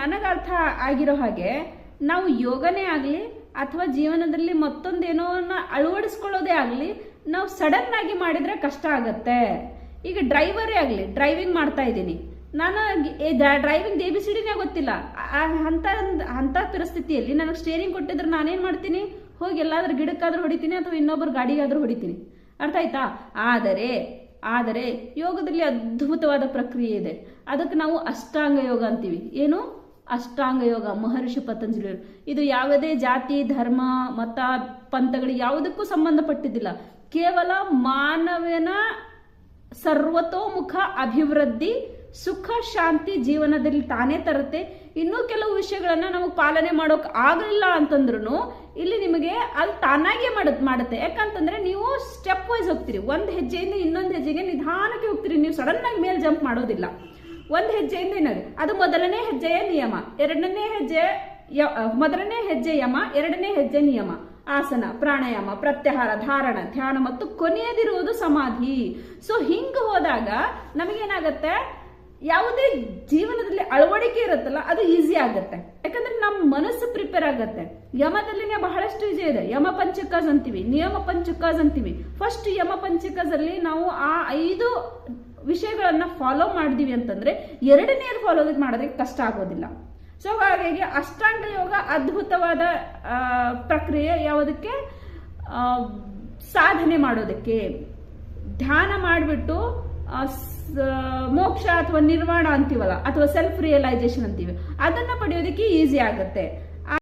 ನನಗೆ ಅರ್ಥ ಆಗಿರೋ ಹಾಗೆ ನಾವು ಯೋಗನೇ ಆಗಲಿ ಅಥವಾ ಜೀವನದಲ್ಲಿ ಮತ್ತೊಂದೇನೋ ಅಳವಡಿಸ್ಕೊಳ್ಳೋದೇ ಆಗಲಿ ನಾವು ಸಡನ್ ಆಗಿ ಮಾಡಿದ್ರೆ ಕಷ್ಟ ಆಗತ್ತೆ. ಈಗ ಡ್ರೈವರೇ ಆಗಲಿ, ಡ್ರೈವಿಂಗ್ ಮಾಡ್ತಾ ಇದ್ದೀನಿ. ನಾನು ಡ್ರೈವಿಂಗ್ ಎ ಬಿ ಸಿ ಡಿನೇ ಗೊತ್ತಿಲ್ಲ. ಅಂತ ಅಂತ ಪರಿಸ್ಥಿತಿಯಲ್ಲಿ ನನಗೆ ಸ್ಟೇರಿಂಗ್ ಕೊಟ್ಟಿದ್ರೆ ನಾನೇನು ಮಾಡ್ತೀನಿ? ಹೋಗಿ ಎಲ್ಲಾದ್ರೂ ಗಿಡಕ್ಕಾದ್ರೂ ಹೊಡಿತೀನಿ ಅಥವಾ ಇನ್ನೊಬ್ಬರು ಗಾಡಿಗಾದ್ರೂ ಹೊಡಿತೀನಿ. ಅರ್ಥ ಆಯ್ತಾ? ಆದರೆ ಆದರೆ ಯೋಗದಲ್ಲಿ ಅದ್ಭುತವಾದ ಪ್ರಕ್ರಿಯೆ ಇದೆ. ಅದಕ್ಕೆ ನಾವು ಅಷ್ಟಾಂಗ ಯೋಗ ಅಂತೀವಿ. ಏನು? ಅಷ್ಟಾಂಗ ಯೋಗ, ಮಹರ್ಷಿ ಪತಂಜಲಿ ಇದು ಯಾವುದೇ ಜಾತಿ, ಧರ್ಮ, ಮತ ಪಂಥಗಳು ಯಾವುದಕ್ಕೂ ಸಂಬಂಧಪಟ್ಟಿದ್ದಿಲ್ಲ. ಕೇವಲ ಮಾನವನ ಸರ್ವತೋಮುಖ ಅಭಿವೃದ್ಧಿ, ಸುಖ, ಶಾಂತಿ ಜೀವನದಲ್ಲಿ ತಾನೇ ತರುತ್ತೆ. ಇನ್ನೂ ಕೆಲವು ವಿಷಯಗಳನ್ನ ನಮಗೆ ಪಾಲನೆ ಮಾಡೋಕ್ ಆಗಲಿಲ್ಲ ಅಂತಂದ್ರೂ ಇಲ್ಲಿ ನಿಮಗೆ ಅದು ತಾನಾಗಿಯೇ ಮಾಡತ್ ಮಾಡುತ್ತೆ. ಯಾಕಂತಂದ್ರೆ ನೀವು ಸ್ಟೆಪ್ ವೈಸ್ ಹೋಗ್ತೀರಿ. ಒಂದು ಹೆಜ್ಜೆಯಿಂದ ಇನ್ನೊಂದು ಹೆಜ್ಜೆಗೆ ನಿಧಾನಕ್ಕೆ ಹೋಗ್ತೀರಿ. ನೀವು ಸಡನ್ ಆಗಿ ಮೇಲೆ ಜಂಪ್ ಮಾಡೋದಿಲ್ಲ. ಒಂದು ಹೆಜ್ಜೆಯಿಂದ ಇನ್ನೊಂದು. ಅದು ಮೊದಲನೇ ಹೆಜ್ಜೆಯ ನಿಯಮ. ಎರಡನೇ ಹೆಜ್ಜೆ ಮೊದಲನೇ ಹೆಜ್ಜೆ ಯಮ, ಎರಡನೇ ಹೆಜ್ಜೆ ನಿಯಮ. ಆಸನ, ಪ್ರಾಣಾಯಾಮ, ಪ್ರತ್ಯಾಹಾರ, ಧಾರಣ, ಧ್ಯಾನ ಮತ್ತು ಕೊನೆಯದಿರುವುದು ಸಮಾಧಿ. ಸೊ ಹಿಂಗ ಹೋದಾಗ ನಮಗೇನಾಗತ್ತೆ? ಯಾವುದೇ ಜೀವನದಲ್ಲಿ ಅಳವಡಿಕೆ ಇರುತ್ತಲ್ಲ, ಅದು ಈಸಿ ಆಗುತ್ತೆ. ಯಾಕಂದ್ರೆ ನಮ್ಮ ಮನಸ್ಸು ಪ್ರಿಪೇರ್ ಆಗುತ್ತೆ. ಯಮದಲ್ಲಿನೇ ಬಹಳಷ್ಟು ವಿಜಯ ಇದೆ. ಯಮ ಪಂಚಕಸ್ ಅಂತೀವಿ. ನಿಯಮ ಪಂಚಕಸ್ ಅಂತೀವಿ. ಫಸ್ಟ್ ಯಮ ಪಂಚಕಸ್ ಅಲ್ಲಿ ನಾವು ಆ ಐದು ವಿಷಯಗಳನ್ನ ಫಾಲೋ ಮಾಡಿದೀವಿ ಅಂತಂದ್ರೆ ಎರಡನೇ ಫಾಲೋ ಮಾಡೋದಕ್ಕೆ ಕಷ್ಟ ಆಗೋದಿಲ್ಲ. ಸೊ ಹಾಗಾಗಿ ಅಷ್ಟಾಂಗ ಯೋಗ ಅದ್ಭುತವಾದ ಪ್ರಕ್ರಿಯೆ ಯಾವುದಕ್ಕೆ? ಸಾಧನೆ ಮಾಡೋದಕ್ಕೆ. ಧ್ಯಾನ ಮಾಡಿಬಿಟ್ಟು ಮೋಕ್ಷ ಅಥವಾ ನಿರ್ವಾಣ ಅಂತೀವಲ್ಲ, ಅಥವಾ ಸೆಲ್ಫ್ ರಿಯಲೈಸೇಷನ್ ಅಂತೀವಿ. ಅದನ್ನ ಪಡೆಯೋದಕ್ಕೆ ಈಸಿ ಆಗುತ್ತೆ.